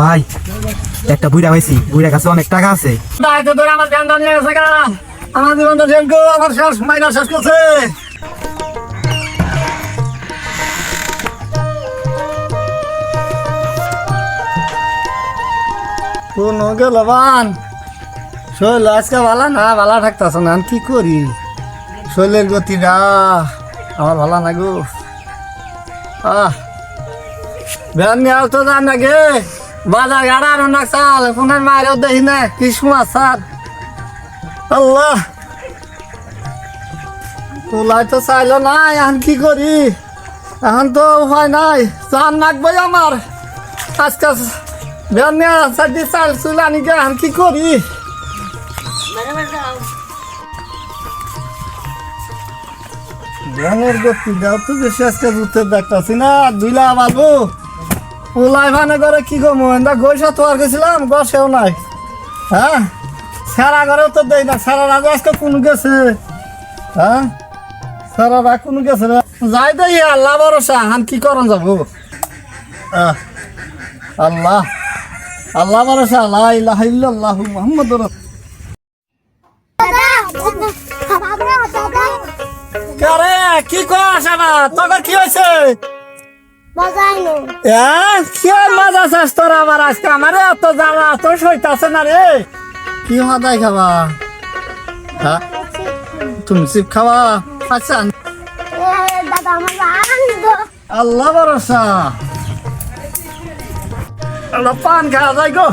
ভাই, একটা বুড়া পাইছি। বুড়া কাছে অনেক টাকা আছে। দায়িত্ব ধরে আমার ধ্যান নিয়ে গেছে আমার জীবনটা জেলকো আমার শেষ, মাইনা শেষ করছে। কোন গেল বান। শৈল, আজকে ভালো না, ভালো থাকতেছ না, আমি কি করি? শৈলের গতিটা আমার ভালো না গো। আহ ভ্যান নিয়ে আসতো যান না গে বাজার গাড়া আর না চাল, ফোনের মায়েরও দেখি না কি সময় স্যার আল্লাহ। তোলাই তো চাইলো না এখন কি করি? এখন তো উপায় নাই চান নাকবো আমার। আজকে ভ্যান নিয়ে চাল চুল আনি গে এখন কি করি? ভ্যানের গতি দাও তো বেশি, আজকে জুতে দেখতেছি না, দুইলা পারব ওলাই ভানে করে কি গো মোহেন্দা তো আর গেছিলাম গছেও নাই। হ্যাঁ? সারা ঘরেও তো দেই না, সারা রাজা আজকে কোন গেছে? হ্যাঁ? সারা রাত কোন গেছে যাই দেই আল্লাহ ভরসা, হান কি করন যাব? আল্লাহ আল্লাহ ভরসা, লা ইলাহা ইল্লাল্লাহু মুহাম্মাদুর কারে, কি কস আবার? তোর কি হয়েছে? হ্যাঁ মজা চাস তোর আমার আজকে? আমারে এত জ্বালা এত সইতাছে না রে কি মাদাই খাবা? হ্যাঁ তুমি চিপ খাওয়া আচ্ছা। আল্লাহ ভরসা আল্লাহ পান খাওয়া যায় গো।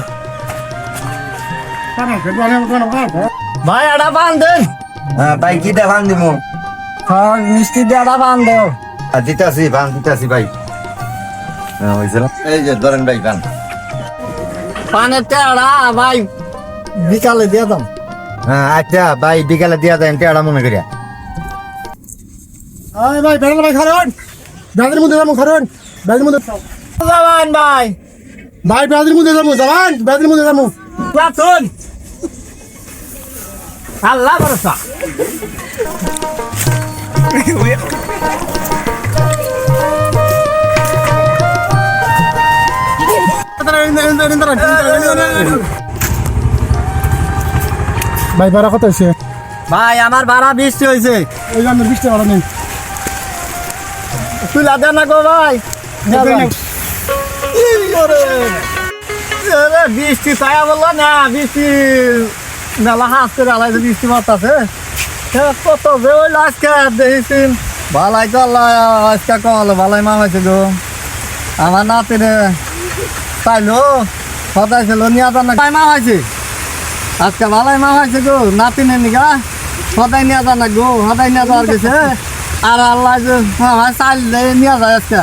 ভাই এটা পান দেন হ্যাঁ ভাই কি দে হ্যাঁ মিষ্টি দিয়ে এটা পান দেও দিতাছি ভান দিতাছি ভাই। এই যে ধরেন ভাই ভান পানের টেড়া ভাই বিকালে দিয়ে দাম হ্যাঁ আচ্ছা ভাই বিকালে দিয়া দেন টেড়া মনে করিয়া। আয় ভাই বেড়াল ভাই খারণ ব্যাগের মধ্যে যাব খারণ ব্যাগের মধ্যে যাবান ভাই। ভাই ব্যাগের মধ্যে যাব যাবান। ব্যাগের মধ্যে যাব। প্রাথন আল্লাহ ভরসা। ভাই ভাড়া কত হয়েছে? ভাই আমার ভাড়া বৃষ্টি হয়েছে। ওই জন্য বৃষ্টি ভাড়া নেই। তুই লাদে না গো ভাই? বৃষ্টি ছায়া বলল না বৃষ্টি মেলা হাস করে আলাইছে বৃষ্টি মারতাছে। কত যে ওই আজকে দেখেছি। ভালাই তো আল্লাহ আজকে কল ভালাই মামাইছে গো। আমার নাতিরে চাইলো সদাই ছিল নিয়ে যান না মা হয়েছে। আজকে ভালাই মা হয়েছে গো নাতিনে নিগা সদাই নিয়ে যান না গো সদাই নিয়ে যাওয়ার গেছে। আর আল্লাহ যে মামা চাইল নিয়ে যায় আজকে।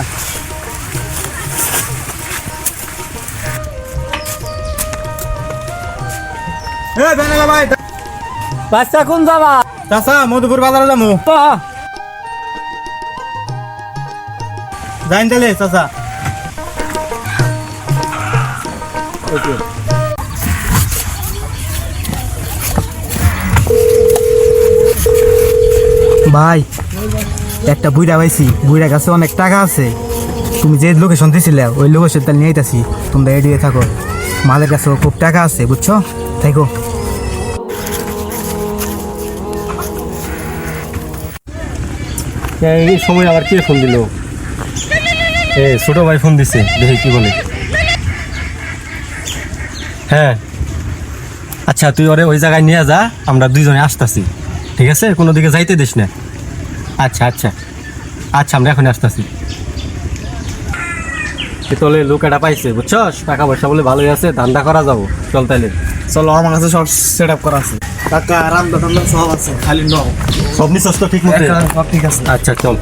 বাচ্চা কোন যাবা চাচা মধুপুর বাজারে যাব। যাইন তাহলে চাচা। ভাই, একটা বুড়া পাইছি। বুড়া কাছে অনেক টাকা আছে। তুমি যে লোকেশন দিছিলে, ওই লোকেশন তাহলে নিয়ে আইতাছি। তোমরা এদিকে থাকো। মালের কাছে খুব টাকা আছে, বুঝছ? থাকো এই সময় আবার কে ফোন দিল? এ, ছোট ভাই ফোন দিছে, দেখি কি বলে। হ্যাঁ। আচ্ছা তুই ওরে ওই জায়গায় নিয়ে যা আমরা দুইজনে আসতাছি। ঠিক আছে? কোনো দিকে যাইতে দিস না। আচ্ছা আচ্ছা। আচ্ছা আমরা এখন আসতাছি। তলে লোক এটা পাইছে বুঝছস? টাকা পয়সা বলে ভালোই আছে ধান্দা করা যাব। চল তাইলে। চল আমার কাছে সব সেট আপ করা আছে। টাকা আরাম দাম সব আছে খালি নাও। সব তো ঠিক মতো সব ঠিক আছে। আচ্ছা চল।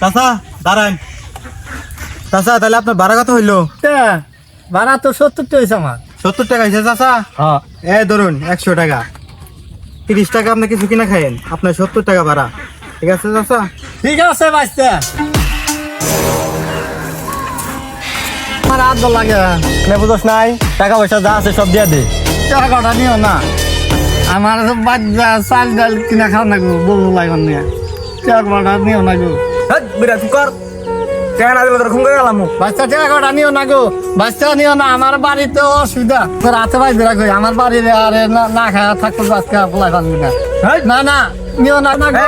চাচা দাঁড়ান। চাচা তাহলে আপনার ভাড়া কত হইল? ভাড়া তো সত্তর তো হয়েছে আমার। সত্তর টাকা হয়েছে চাচা? হ্যাঁ। এ ধরুন একশো টাকা। তিরিশ টাকা আপনি কিছু কিনা খাইয়েন। আপনার সত্তর টাকা ভাড়া। ঠিক আছে চাচা? ঠিক আছে বাচ্চা আমার হাত লাগে। বুঝস নাই? টাকা পয়সা যা আছে সব দিয়ে দে। টাকাটা নিও না? আমার বাচ্চা চাল ডাল কিনা খাও না গো বউ লাগন নিয়ে। টাকা কটা নিও না গো হেই, বুইড়া তুই কর টাকা না দিলে তোর খুন করে গেলাম বাচ্চা টাকা কটা নিও না গো? বাচ্চা নিও না আমার বাড়িতে অসুবিধা। তো রাতে বাইরে রাখো আমার বাড়িতে আরে না থাকতো পোলাই না। না না নিও না না গো।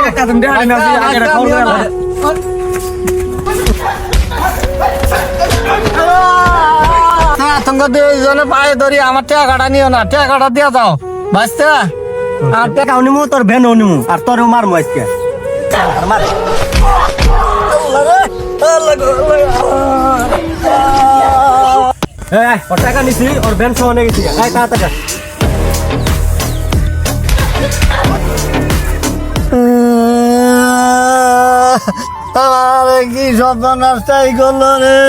তোমাকে দুইজনে পায়ে ধরি আমার টাকাটা নিও না টাকাটা দিয়ে দাও বাচ্চা। আর টাকা নিমু তোর ভ্যান নিমু আর তোরও মারমু আজকে। মার ওর টাকা নিছি ওর ভ্যান সহ নিয়ে গেছি এই তাড়াতাড়ি আয়। আরে কি সর্বনাশটাই করল রে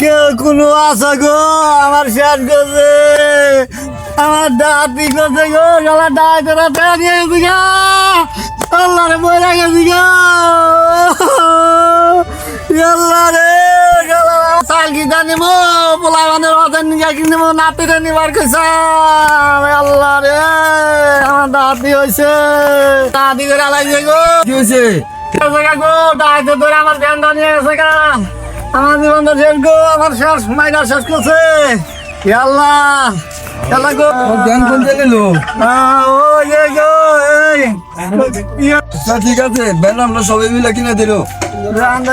কেউ কোনো আশা গো আমার শেষ করছে আমার ডাতি করছে গো আমার নিয়ে গেছি গা আল্লাহ রে বইরা গেছি গা আল্লাহ রে। চাল কি জানিব পোলা মানে রতন নিয়ে কি নিব নাতিরে নিবার কইছে। আল্লাহ রে, আমার দাঁতি হয়েছে দাঁতি করে আলাইছে গো। কি হয়েছে গো দাঁড়াইতে ধরে আমার ধ্যানটা নিয়ে গেছে গা। আমার গো, আমার শেষ শেষ করছে। আল্লাহ আল্লাহ গো। ধ্যান কোন জায়গায় লো আহ, ও গো এই। ইয়ে, ঠিক আছে বেলা আমরা সবাই মিলে কিনে দিল। রান্না